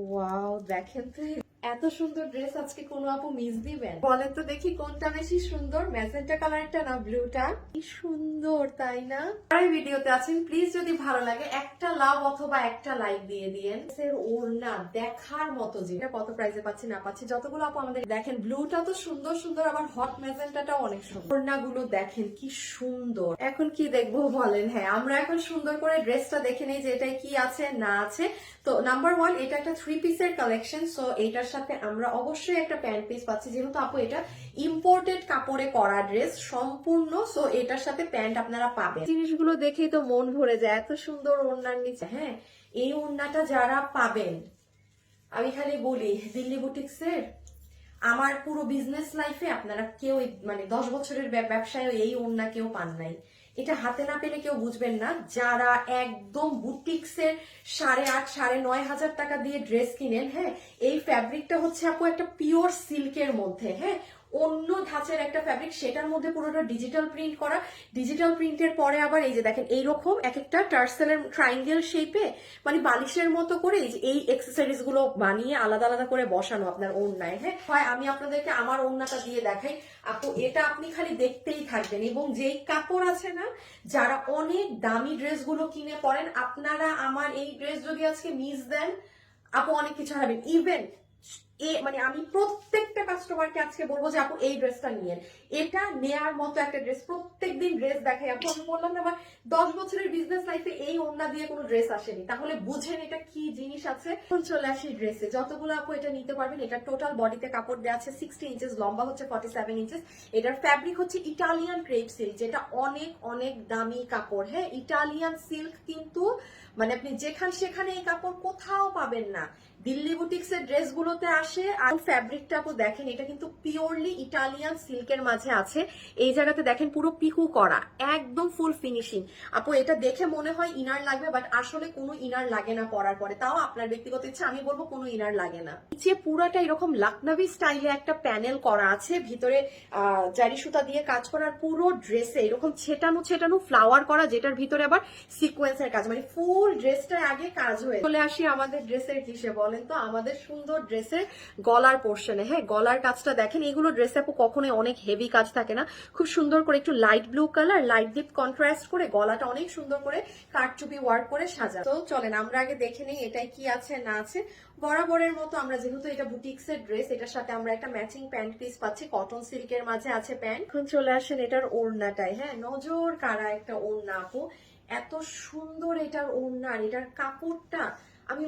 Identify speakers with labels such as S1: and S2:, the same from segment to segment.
S1: Wow দেখেন তো এই এত সুন্দর ড্রেস আজকে কোনো আপু মিস দিবেন? বলেন তো দেখি কোনটা বেশি সুন্দর? ম্যাজেন্টা কালারটা না ব্লুটা কি সুন্দর, তাই না? আর ভিডিওতে আছেন প্লিজ যদি ভালো লাগে, একটা লাভ অথবা একটা লাইক দিয়ে দিয়েন। এর ওড়না দেখার মতো যে এটা কত প্রাইসে পাচ্ছি, না পাচ্ছি, যতগুলো আপু আমাদের দেখেন ব্লুটা তো সুন্দর সুন্দর, আবার হট ম্যাজেন্টাটাও অনেক সুন্দর। ওড়নাগুলো দেখেন, কি সুন্দর। এখন কি দেখব বলেন হ্যাঁ আমরা এখন সুন্দর করে ড্রেসটা দেখে নেই যে এটাই কি আছে, না আছে। তো নাম্বার ওয়ান এটা একটা থ্রি পিসের কালেকশন সো সাথে আমরা অবশ্যই একটা প্যান্ট পিস পাচ্ছি। যেহেতু আপু এটা ইম্পোর্টেড কাপড়ে করা ড্রেস সম্পূর্ণ সো এটার সাথে প্যান্ট আপনারা পাবেন। জিনিসগুলো দেখেই তো মন ভরে যায়, এত সুন্দর ওড়নার নিচে হ্যাঁ? এই ওড়নাটা যারা পাবেন, আমি খালি বলি, দিল্লি বুটিক্সের, আমার পুরো বিজনেস লাইফে আপনারা কেউ মানে দশ বছরের ব্যবসায় এই ওড়না কেউ পান নাই। এটা হাতে না পেলে কেউ বুঝবেন না। যারা একদম বুটিক্সের সাড়ে আট, সাড়ে নয় হাজার টাকা দিয়ে ড্রেস কিনেন হ্যাঁ এই ফ্যাব্রিকটা হচ্ছে আপু একটা পিওর সিল্কের মধ্যে হ্যাঁ অন্য ধাঁচের একটা ফ্যাব্রিক সেটার মধ্যে পুরোটা ডিজিটাল প্রিন্ট করা। ডিজিটাল প্রিন্টের পরে আবার এই যে দেখেন, এইরকম এক একটা টার্সেলের ট্রাইঙ্গেল শেপে মানে বালিশের মতো করে এই যে এই এক্সেসরিজগুলো বানিয়ে আলাদা আলাদা করে বসানো আপনার ওড়নায় হ্যাঁ? হয় আমি আপনাদেরকে আমার ওড়নাটা দিয়ে দেখাই। আপু, এটা আপনি খালি দেখতেই থাকবেন এবং যেই কাপড় আছে না, যারা অনেক দামি ড্রেসগুলো কিনে পরেন, আপনারা আমার এই ড্রেস যদি আজকে মিস দেন, আপু অনেক কিছু হারাবেন। ইভেন এ মানে আমি প্রত্যেকটা কাস্টমারকে আজকে বলব যে আপু, এই ড্রেসটা নিয়েন। এটা নেয়ার মতো একটা ড্রেস প্রত্যেকদিন ড্রেস দেখাই। আপু, আমি বললাম না, আমার দশ বছরের বিজনেস লাইফে এই ওড়না দিয়ে কোনো ড্রেস আসেনি। তাহলে বুঝেন এটা কি জিনিস আছে। এখন চলে আসি ড্রেসে যতগুলো আপু এটা নিতে পারবেন, এটা টোটাল বডিতে কাপড় দেওয়া আছে সিক্সটি ইঞ্চেস লম্বা হচ্ছে ফর্টি সেভেন ইঞ্চেস এটার ফ্যাব্রিক হচ্ছে ইটালিয়ান ক্রেপ সিল্ক যেটা অনেক অনেক দামি কাপড়। হ্যাঁ ইটালিয়ান সিল্ক কিন্তু মানে আপনি যেখান সেখানে এই কাপড় কোথাও পাবেন না। দিল্লি বুটিক্স এর ড্রেস গুলোতে আসে আর ফ্যাব্রিকটা আপু দেখেন, এটা কিন্তু পিওরলি ইটালিয়ান সিল্কের মাঝে আছে। এই জায়গাতে দেখেন পুরো পিকু করা, একদম ফুল ফিনিশিং আপু, এটা দেখে মনে হয় ইনার লাগবে বাট আসলে কোনো ইনার লাগে না পরার পরে। তাও আপনার ব্যক্তিগত ইচ্ছা, আমি বলব কোনো ইনার লাগে না। নিচে পুরাটা এরকম লাকনাবি স্টাইলে একটা প্যানেল করা আছে, ভিতরে জারি সুতা দিয়ে কাজ করার পুরো ড্রেসে এরকম ছেটানো ছেটানো ফ্লাওয়ার করা, যেটার ভিতরে আবার সিকোয়েন্সের কাজ মানে ফুল ড্রেসটার আগে কাজ হয়ে চলে আসি আমাদের ড্রেসের কিসে, বলেন তো? আমাদের সুন্দর ড্রেসের গলার পোর্শনে হ্যাঁ গলার কাজটা দেখেন, এগুলো ড্রেসে আপু কখনোই অনেক হেভি কাজ থাকে না। খুব সুন্দর করে একটু light blue colour light deep contrast করে গলাটা অনেক সুন্দর করে কারচুপি ওয়ার্ক করে সাজা তো চলেন, আমরা আগে দেখে নিই এটাই কি আছে, না আছে। বরাবরের মতো আমরা যেহেতু এটা বুটিক্স এর ড্রেস এটার সাথে আমরা একটা ম্যাচিং প্যান্ট পিস পাচ্ছি। কটন সিল্কের মাঝে আছে প্যান্ট এখন চলে আসেন এটার ওড়নাটাই হ্যাঁ নজর কারা একটা ওড়না আপু। এত সুন্দর এটার ওড়না আর এটার কাপড়টা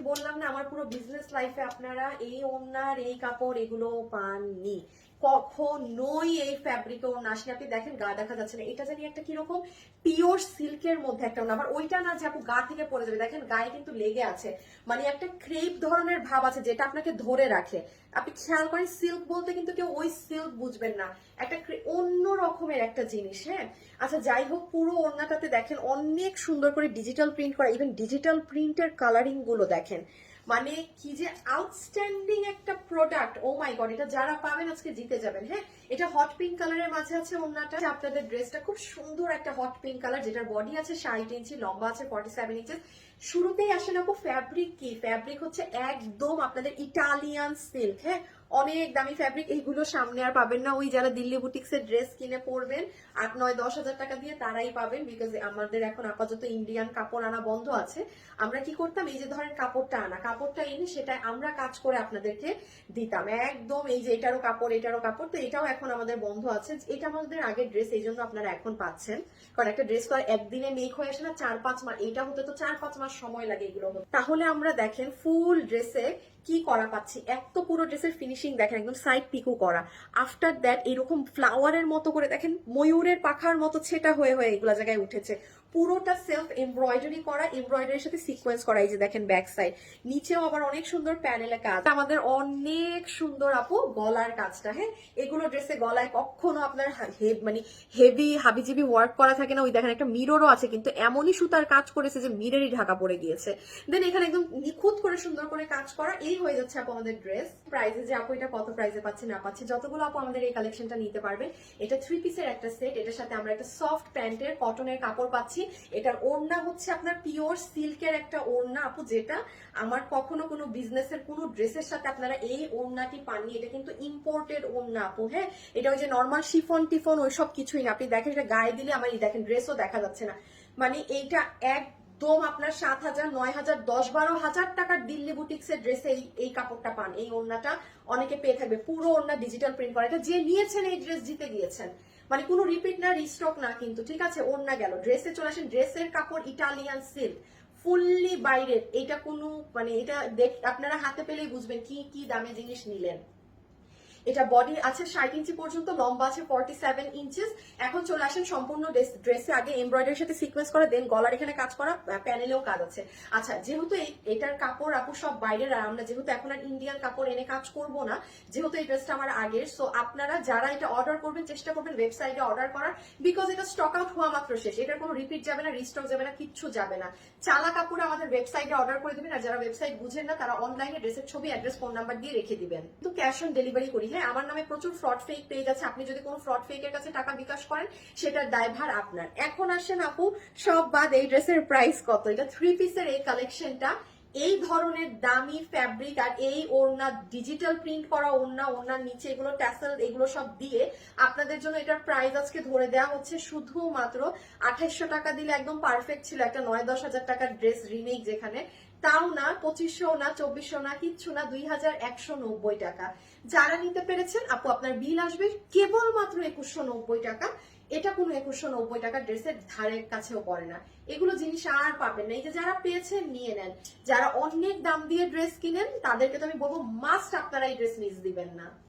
S1: বললাম না আমার পুরো বিজনেস লাইফে আপনারা এই ওনার এই কাপড় এগুলো পাননি। কখনোই এই ফ্যাব্রিকে ওড়না আসেনি। আপনি দেখেন, গা দেখা যাচ্ছে না। এটা জানি একটা কীরকম পিওর সিল্কের মধ্যে একটা ওড়না আবার ওইটা না যে আপু গা থেকে পড়ে যাবে। দেখেন, গায়ে কিন্তু লেগে আছে। মানে একটা ক্রেপ ধরনের ভাব আছে যেটা আপনাকে ধরে রাখে। আপনি খেয়াল করেন সিল্ক বলতে কিন্তু কেউ ওই সিল্ক বুঝবেন না। একটা অন্য রকমের একটা জিনিস হ্যাঁ? আচ্ছা যাই হোক, পুরো ওড়নাটাতে দেখেন, অনেক সুন্দর করে ডিজিটাল প্রিন্ট করা। ইভেন ডিজিটাল প্রিন্টের কালারিংগুলো দেখেন। মানে কি যে আউটস্ট্যান্ডিং একটা প্রোডাক্ট ও মাই গড এটা যারা পাবেন আজকে জিতে যাবেন হ্যাঁ? এটা হট পিঙ্ক কালারের মাঝে আছে ওনাটা আপনাদের ড্রেসটা খুব সুন্দর একটা হট পিঙ্ক কালার যেটার বডি আছে ষাট ইঞ্চি লম্বা আছে ফর্টি সেভেন ইঞ্চেস শুরুতেই আসেন আপু ফ্যাব্রিক কি? ফ্যাব্রিক হচ্ছে একদম আপনাদের ইটালিয়ান সিল্ক হ্যাঁ? অনেক দামি ফ্যাব্রিক এইগুলো সামনে আর পাবেন না। ওই যারা দিল্লি বুটিক্স এর ড্রেস কিনে পরবেন, আট, নয়, দশ হাজার টাকা দিয়ে তারাই পাবেন বিকজ আমাদের এখন আপাতত ইন্ডিয়ান কাপড় আনা বন্ধ আছে। আমরা কি করতাম? এই যে ধরেন কাপড়টা আনা। কাপড়টা এনে সেটা আমরা কাজ করে আপনাদেরকে দিতাম। একদম এই যে এটারও কাপড় এটারও কাপড়। তো এটাও এখন আমাদের বন্ধ আছে। এটা আমাদের আগের ড্রেস এই জন্য আপনারা এখন পাচ্ছেন। কারণ একটা ড্রেস তো একদিনে মেক হয়ে আসে না, চার, পাঁচ মাস। এটা হতে তো চার, পাঁচ মাস সময় লাগে এগুলো। তাহলে আমরা দেখেন ফুল ড্রেসে কি করা পাচ্ছি? এক তো পুরো ড্রেসের ফিনিশিং দেখেন, একদম সাইড পিকু করা। আফটার দ্যাট এরকম ফ্লাওয়ারের মতো করে দেখেন, ময়ূরের পাখার মতো ছেটা হয়ে হয়ে এগুলা জায়গায় উঠেছে। পুরোটা সেলফ এমব্রয়ডারি করা এমব্রয়ডারির সাথে সিকোয়েন্স করা, এই যে দেখেন ব্যাক সাইড নিচেও আবার অনেক সুন্দর প্যানেলে কাজ। আমাদের অনেক সুন্দর আপু গলার কাজটা হ্যাঁ? এগুলো ড্রেসে গলায় কখনো আপনার মানে হেভি হাবিজিবি ওয়ার্ক করা থাকে না। ওই দেখেন একটা মিররও আছে, কিন্তু এমনই সুতার কাজ করেছে যে মিররই ঢাকা পড়ে গিয়েছে। দেন এখানে একদম নিখুঁত করে সুন্দর করে কাজ করা, এই হয়ে যাচ্ছে আপু আমাদের ড্রেস প্রাইসে যে আপু এটা কত প্রাইসে পাচ্ছে না পাচ্ছে, যতগুলো আপু আমাদের এই কালেকশনটা নিতে পারবে এটা থ্রি পিসের একটা সেট এটার সাথে আমরা একটা সফট প্যান্টের কটনের কাপড় পাচ্ছি। দিচ্ছি এটার ওড়না হচ্ছে আপনার পিওর সিল্কের একটা ওড়না। আপু, যেটা আমার কখনো কোনো বিজনেসের কোনো ড্রেসের সাথে আপনারা এই ওড়নাটি পাননি, এটা কিন্তু ইম্পোর্টেড ওড়না আপু হ্যাঁ? এটা ওই যে নর্মাল শিফন টিফন, ওইসব কিছুই না। আপনি দেখেন, এটা গায়ে দিলে আমার এই দেখেন ড্রেসও দেখা যাচ্ছে না। মানে এইটা একদম আপনার সাত হাজার, নয় হাজার, দশ বারো হাজার টাকার দিল্লি বুটিক্সের ড্রেসে এই কাপড়টা পান, এই ওড়নাটা অনেকে পেয়ে থাকবে। পুরো ওড়না ডিজিটাল প্রিন্ট করা। এটা যে নিয়েছেন এই ড্রেস জিতে গিয়েছেন। মানে কোনো রিপিট না রিস্টক না কিন্তু, ঠিক আছে? ওড়না গেল। ড্রেসে চলে আসেন ড্রেসের কাপড় ইটালিয়ান সিল্ক ফুললি বাইরের এটা কোনো মানে এটা দেখ, আপনারা হাতে পেলেই বুঝবেন কি কি দামে জিনিস নিলেন। এটা বডি আছে ষাট ইঞ্চি পর্যন্ত, লম্বা আছে ফর্টি সেভেন ইঞ্চিস এখন চলে আসেন সম্পূর্ণ ড্রেসে আগে এমব্রয়ডারির সাথে সিকোয়েন্স করা দেন গলার এখানে কাজ করা প্যানেলেও কাজ আছে। আচ্ছা যেহেতু এটার কাপড় আপু সব বাইরের, আর আমরা যেহেতু এখন আর ইন্ডিয়ান কাপড় এনে কাজ করব না, যেহেতু এই ড্রেসটা আমার আগের সো আপনারা যারা এটা অর্ডার করবেন, চেষ্টা করবেন ওয়েবসাইটে অর্ডার করার বিকজ এটা স্টক আউট হওয়া মাত্র শেষ। এটার কোনো রিপিট যাবে না রিস্টক যাবে না, কিচ্ছু যাবে না। চালা কাপড় আমাদের ওয়েবসাইটে অর্ডার করে দিবেন, আর যারা ওয়েবসাইট বুঝেন না, তারা অনলাইনে ড্রেসের ছবি অ্যাড্রেস ফোন নাম্বার দিয়ে রেখে দিবেন। কিন্তু ক্যাশ অন ডেলিভারি করি হ্যাঁ আমার নামে প্রচুর ফ্রড ফেক পেজ আছে। আপনি যদি কোনো ফ্রড ফেকের কাছে টাকা বিকাশ করেন, সেটার দায়ভার আপনার। এখন আসেন আপু, সব বাদ এই ড্রেসের প্রাইস কত? এটা থ্রি পিসের এই কালেকশনটা এই ধরনের দামি ফ্যাব্রিক আর এই ওড়না ডিজিটাল প্রিন্ট করা ওড়না, ওড়নার নিচে এগুলো ট্যাসেল এগুলো সব দিয়ে আপনাদের জন্য এটার প্রাইস আজকে ধরে দেওয়া হচ্ছে শুধুমাত্র আঠাইশশো টাকা দিলে একদম পারফেক্ট ছিল একটা নয় দশ হাজার টাকার ড্রেস রিমেক যেখানে। তাও না, পঁচিশশো না, চব্বিশশো না, কিচ্ছু না, দুই হাজার একশো নব্বই টাকা। যারা নিতে পেরেছেন, আপু, আপনার বিল আসবে কেবলমাত্র একুশশো নব্বই টাকা। এটা কোনো একুশশো নব্বই টাকা ড্রেসের ধারের কাছেও পড়ে না। এগুলো জিনিস আর পাবেন না। এই যে যারা পেয়েছেন, নিয়ে নেন। যারা অনেক দাম দিয়ে ড্রেস কিনেন, তাদেরকে তো আমি বলব, মাস্ট আপনারা এই ড্রেস মিস দিবেন না।